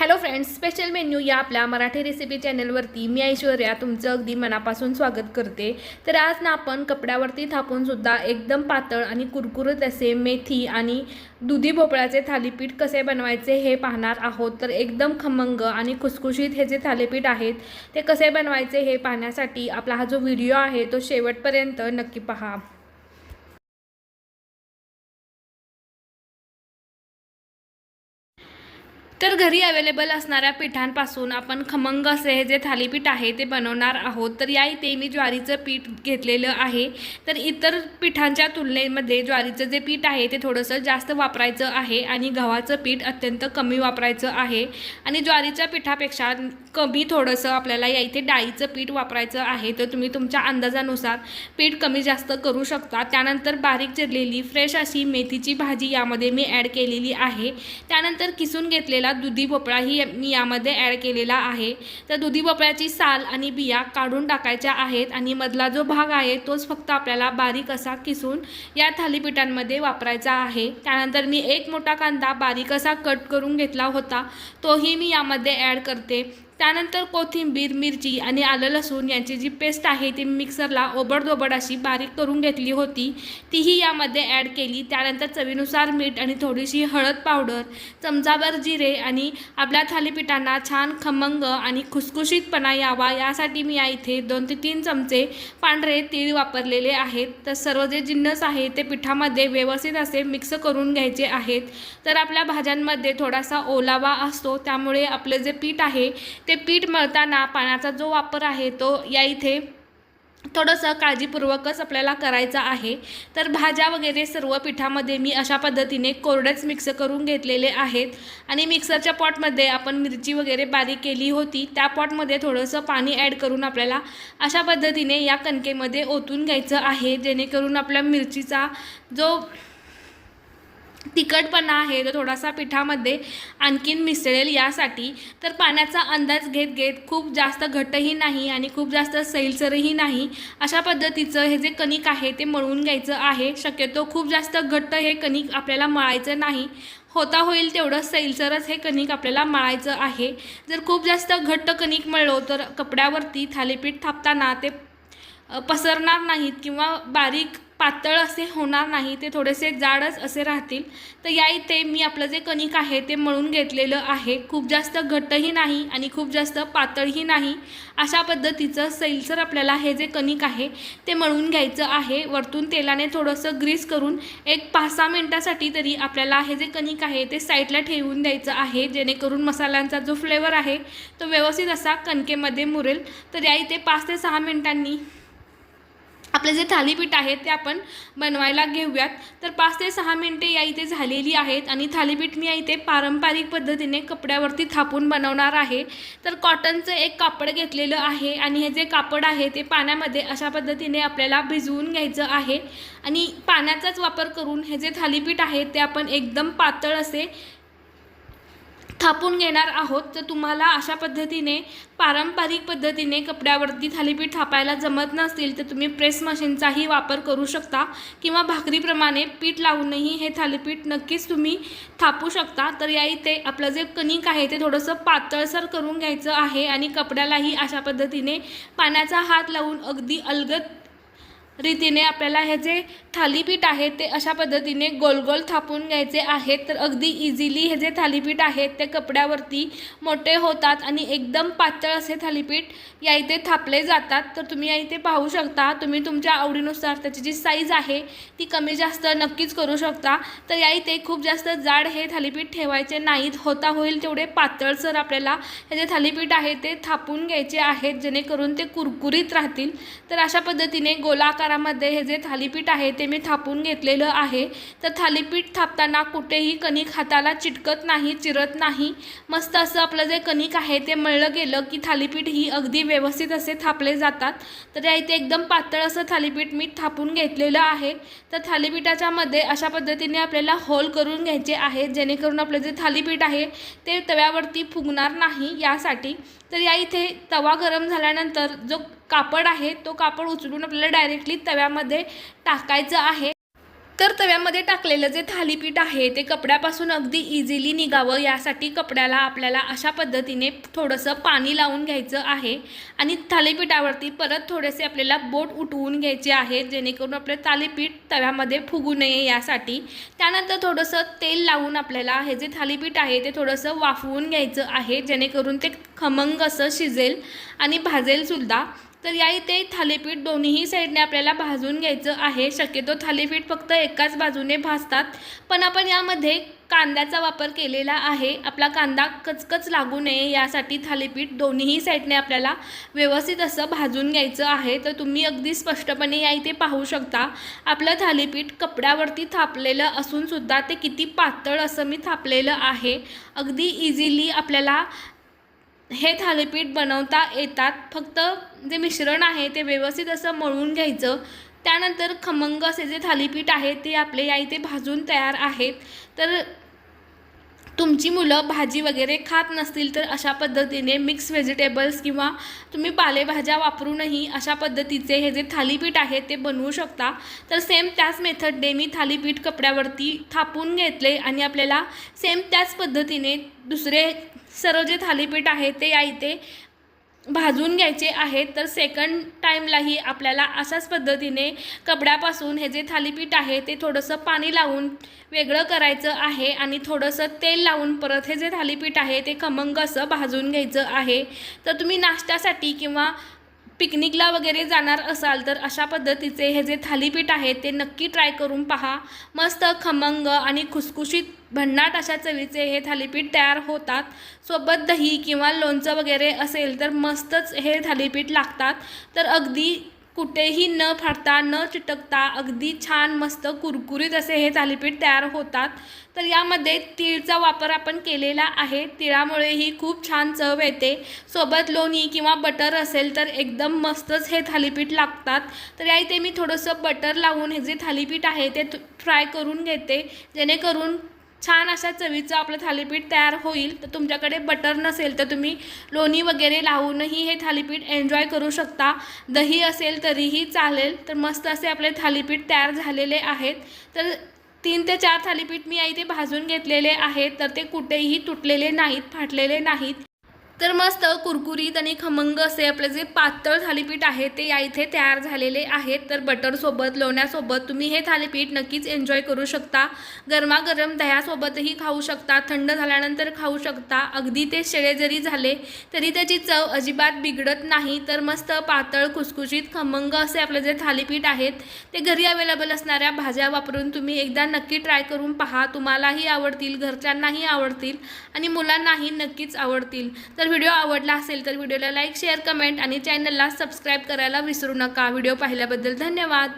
Hello friends special menu या आपल्या Marathi recipe चॅनलवरती मी ऐश्वर्या तुमचं अगदी मनापासून स्वागत करते. तर आज ना आपण कपड्यावरती थापून सुद्धा एकदम पातळ आणि कुरकुरत असे मेथी आणि दुधी भोपळ्याचे थालीपीठ कसे बनवायचे हे पाहणार आहोत. तर एकदम खमंग आणि खुसखुशीत हे जे थालीपीठ आहेत ते कसे बनवायचे हे पाहण्यासाठी आपला हा जो व्हिडिओ आहे तो शेवटपर्यंत नक्की पहा. तर घरी अवेलेबल असणाऱ्या पिठांपासून आपण खमंग असे हे जे थालीपीठ आहे ते बनवणार आहोत. तर या इथे मी ज्वारीचं पीठ घेतलेलं आहे. तर इतर पिठांच्या तुलनेमध्ये ज्वारीचं जे पीठ आहे ते थोडंसं जास्त वापरायचं आहे आणि गव्हाचं पीठ अत्यंत कमी वापरायचं आहे. आणि ज्वारीच्या पिठापेक्षा कमी थोडंसं आपल्याला या इथे डाळीचं पीठ वापरायचं आहे. तर तुम्ही तुमच्या अंदाजानुसार पीठ कमी जास्त करू शकता. त्यानंतर बारीक चिरलेली फ्रेश अशी मेथीची भाजी यामध्ये मी ॲड केलेली आहे. त्यानंतर किसून घेतलेला दुधी भोपळाही मी यामध्ये ॲड केलेला आहे. तर दुधी भोपळ्याची साल आणि बिया काढून टाकायच्या आहेत आणि मधला जो भाग आहे तोच फक्त आपल्याला बारीक असा किसून या थालीपीठांमध्ये वापरायचा आहे. त्यानंतर मी एक मोठा कांदा बारीक असा कट करून घेतला होता तोही मी यामध्ये ॲड करते. त्यानंतर कोथिंबीर मिरची आणि आलं लसूण यांची जी पेस्ट आहे ती मिक्सरला ओबडदोबड अशी बारीक करून घेतली होती. तीही यामध्ये ॲड केली. त्यानंतर चवीनुसार मीठ आणि थोडीशी हळद पावडर चमचाभर जिरे आणि आपल्या थालीपीठांना छान खमंग आणि खुसखुशीतपणा यावा. यासाठी मी या इथे दोन ते तीन चमचे पांढरे तीळ वापरलेले आहेत. तर सर्व जे जिन्नस आहे ते पिठामध्ये व्यवस्थित असे मिक्स करून घ्यायचे आहेत. तर आपल्या भाज्यांमध्ये थोडासा ओलावा असतो. त्यामुळे आपले जे पीठ आहे ते पीठ मळताना पाण्याचा जो वापर आहे तो या इथे थोडंसं काळजीपूर्वकच आपल्याला करायचं आहे. तर भाज्या वगैरे सर्व पिठामध्ये मी अशा पद्धतीने कोरडेच मिक्स करून घेतलेले आहेत. आणि मिक्सरच्या पॉटमध्ये आपण मिरची वगैरे बारीक केली होती. त्या पॉटमध्ये थोडंसं पाणी ॲड करून आपल्याला अशा पद्धतीने या कणकेमध्ये ओतून घ्यायचं आहे. जेणेकरून आपल्या मिरचीचा जो तिखटपणा आहे तो थोडासा पिठामध्ये आणखीन मिसळेल यासाठी. तर पाण्याचा अंदाज घेत घेत खूप जास्त घट्टही नाही आणि खूप जास्त सैलसरही नाही. अशा पद्धतीचं हे जे कणिक आहे ते मळून घ्यायचं आहे. शक्यतो खूप जास्त घट्ट हे कणिक आपल्याला मळायचं नाही. होता होईल तेवढं सैलसरच हे कणिक आपल्याला मळायचं आहे. जर खूप जास्त घट्ट कणिक मळलो तर कपड्यावरती थालीपीठ थापताना ते पसरणार नाहीत किंवा बारीक पातळ असे होणार नाही ते थोडेसे जाडच असे राहतील. तर या इथे मी आपलं जे कणिक आहे ते मळून घेतलेलं आहे. खूप जास्त घट्टही नाही आणि खूप जास्त पातळही नाही. अशा पद्धतीचं सैलसर आपल्याला हे जे कणिक आहे ते मळून घ्यायचं आहे. वरतून तेलाने थोडंसं ग्रीस करून एक पाच सहा मिनटासाठी तरी आपल्याला हे जे कणिक आहे ते साईडला ठेवून द्यायचं आहे. जेणेकरून मसाल्यांचा जो फ्लेवर आहे तो व्यवस्थित असा कणकेमध्ये मुरेल. तर या इथे पाच ते सहा मिनटांनी आपले जे थालीपीठ आहे ते आपण बनवायला घेऊयात. तर पाच ते सहा मिनटे या इथे झालेली आहेत आणि थालीपीठ मी या इथे पारंपरिक पद्धतीने कपड्यावरती थापून बनवणार आहे. तर कॉटनचं एक कापड घेतलेलं आहे आणि हे जे कापड आहे ते पाण्यामध्ये अशा पद्धतीने आपल्याला भिजवून घ्यायचं आहे. आणि पाण्याचाच वापर करून हे जे थालीपीठ आहे ते आपण एकदम पातळ असे थापून घेणार आहोत. तर तुम्हाला अशा पद्धतीने पारंपरिक पद्धतीने कपड्यावरती थालीपीठ थापायला जमत नसतील तर तुम्ही प्रेस मशीनचाही वापर करू शकता. किंवा भाकरीप्रमाणे पीठ लावूनही हे थालीपीठ नक्कीच तुम्ही थापू शकता. तर या इथे आपलं जे कणिक आहे ते थोडंसं पातळसर करून घ्यायचं आहे. आणि कपड्यालाही अशा पद्धतीने पाण्याचा हात लावून अगदी अलगद रीतीने आपल्याला हे जे थालीपीठ आहे ते अशा पद्धतीने गोलगोल थापून घ्यायचे आहेत तर अगदी इझिली हे जे थालीपीठ आहेत ते कपड्यावरती मोठे होतात आणि एकदम पातळ असे थालीपीठ या इथे थापले जातात. तर तुम्ही या इथे पाहू शकता तुम्ही तुमच्या आवडीनुसार त्याची जी साईज आहे ती कमी जास्त नक्कीच करू शकता. तर या इथे खूप जास्त जाड हे थालीपीठ ठेवायचे नाहीत. होता होईल तेवढे पातळसर आपल्याला हे जे थालीपीठ आहे ते थापून घ्यायचे आहेत जेणेकरून ते कुरकुरीत राहतील. तर अशा पद्धतीने आकारामध्ये हे जे थालीपीठ आहे ते मी थापून घेतलेलं आहे. तर थालीपीठ थापताना कुठेही कणिक हाताला चिटकत नाही चिरत नाही. मस्त असं आपलं जे कणिक आहे ते मळलं गेलं की थालीपीठ ही अगदी व्यवस्थित असे थापले जातात. तर या इथे एकदम पातळ असं थालीपीठ मी थापून घेतलेलं आहे. तर थालीपीठाच्या मध्ये अशा पद्धतीने आपल्याला होल करून घ्यायचे आहे जेणेकरून आपलं जे थालीपीठ आहे ते तव्यावरती फुगणार नाही यासाठी. तर या इथे तवा गरम झाल्यानंतर जो कापड आहे तो कापड उचलून आपल्याला डायरेक्टली तव्यामध्ये टाकायचं आहे. तर तव्यामध्ये टाकलेलं जे थालीपीठ आहे ते कपड्यापासून अगदी इझिली निघावं. यासाठी कपड्याला आपल्याला अशा पद्धतीने थोडंसं पाणी लावून घ्यायचं आहे. आणि थालीपीठावरती परत थोडेसे आपल्याला बोट उठवून घ्यायचे आहे जेणेकरून आपलं थालीपीठ तव्यामध्ये फुगू नये यासाठी. त्यानंतर थोडंसं तेल लावून आपल्याला हे जे थालीपीठ आहे ते थोडंसं वाफवून घ्यायचं आहे जेणेकरून ते खमंग असं शिजेल आणि भाजेल सुद्धा. तर या इथे थालीपीठ दोन्हीही साईडने आपल्याला भाजून घ्यायचं आहे. शक्यतो थालीपीठ फक्त एकाच बाजूने भाजतात. पण आपण यामध्ये कांद्याचा वापर केलेला आहे. आपला कांदा कचकच लागू नये. यासाठी थालीपीठ दोन्हीही साईडने आपल्याला व्यवस्थित असं भाजून घ्यायचं आहे. तर तुम्ही अगदी स्पष्टपणे या इथे पाहू शकता. आपलं थालीपीठ कपड्यावरती थापलेलं असूनसुद्धा ते किती पातळ असं मी थापलेलं आहे. अगदी इझिली आपल्याला हे थालीपीठ बनवता येतात. फक्त जे मिश्रण आहे ते व्यवस्थित असं मळून घ्यायचं. त्यानंतर खमंग असे जे थालीपीठ आहे ते आपले या इथे भाजून तयार आहेत. तर तुमची मुलं भाजी वगैरे खात नसतील तर अशा पद्धतीने मिक्स व्हेजिटेबल्स किंवा तुम्ही पालेभाज्या वापरूनही अशा पद्धतीचे हे जे थालीपीठ आहे ते बनवू शकता. तर सेम त्याच मेथडने मी थालीपीठ कपड्यावरती थापून घेतले आणि आपल्याला सेम त्याच पद्धतीने दुसरे सर्व जे थालीपीठ आहे ते या इथे भाजून घ्यायचे आहेत तर सेकंड टाईमलाही आपल्याला अशाच पद्धतीने कपड्यापासून हे जे थालीपीठ आहे ते थोडंसं पाणी लावून वेगळं करायचं आहे आणि थोडंसं तेल लावून परत हे जे थालीपीठ आहे ते खमंग असं भाजून घ्यायचं आहे. तर तुम्ही नाश्त्यासाठी किंवा पिकनिकला वगैरे जाणार असाल तर अशा पद्धतीचे हे जे थालीपीठ आहे ते नक्की ट्राय करून पहा. मस्त खमंग आणि खुसखुशीत भन्नाट अशा चवीचे हे थालीपीठ तयार होतात. सोबत दही किंवा लोणचं वगैरे असेल तर मस्तच हे थालीपीठ लागतात. तर अगदी कुठेही न फाटता न चिटकता अगदी छान मस्त कुरकुरीत असे हे थालीपीठ तयार होतात. तर यामध्ये तीळचा वापर आपण केलेला आहे. तिळामुळेही खूप छान चव येते. सोबत लोणी किंवा बटर असेल तर एकदम मस्तच हे थालीपीठ लागतात. तर या इथे मी थोडंसं बटर लावून हे जे थालीपीठ आहे ते फ्राय करून घेते. जेणेकरून छान अशा चवीचं आपलं थालीपीठ तयार होईल. तर तुमच्याकडे बटर नसेल तर तुम्ही लोणी वगैरे लावूनही हे थालीपीठ एन्जॉय करू शकता. दही असेल तरीही चालेल. तर मस्त असे आपले थालीपीठ तयार झालेले आहेत. तर तीन ते चार थालीपीठ मी या इथे भाजून घेतलेले आहेत. तर ते कुठेही तुटलेले नाहीत फाटलेले नाहीत. तर मस्त कुरकुरीत आणि खमंग असे आपले जे पातळ थालीपीठ आहे ते या इथे तयार झालेले आहेत. तर बटरसोबत लोण्यासोबत तुम्ही हे थालीपीठ नक्कीच एन्जॉय करू शकता. गरमागरम दह्यासोबतही खाऊ शकता थंड झाल्यानंतर खाऊ शकता. अगदी ते शेळे जरी झाले तरी त्याची चव अजिबात बिघडत नाही. तर मस्त पातळ खुसखुशीत खमंग असे आपले जे थालीपीठ आहेत ते घरी अवेलेबल असणाऱ्या भाज्या वापरून तुम्ही एकदा नक्की ट्राय करून पहा. तुम्हालाही आवडतील घरच्यांनाही आवडतील आणि मुलांनाही नक्कीच आवडतील. तर व्हिडिओ आवडला असेल तर व्हिडिओला लाईक शेअर कमेंट आणि चॅनलला सबस्क्राईब करायला विसरू नका. व्हिडिओ पाहिल्याबद्दल धन्यवाद.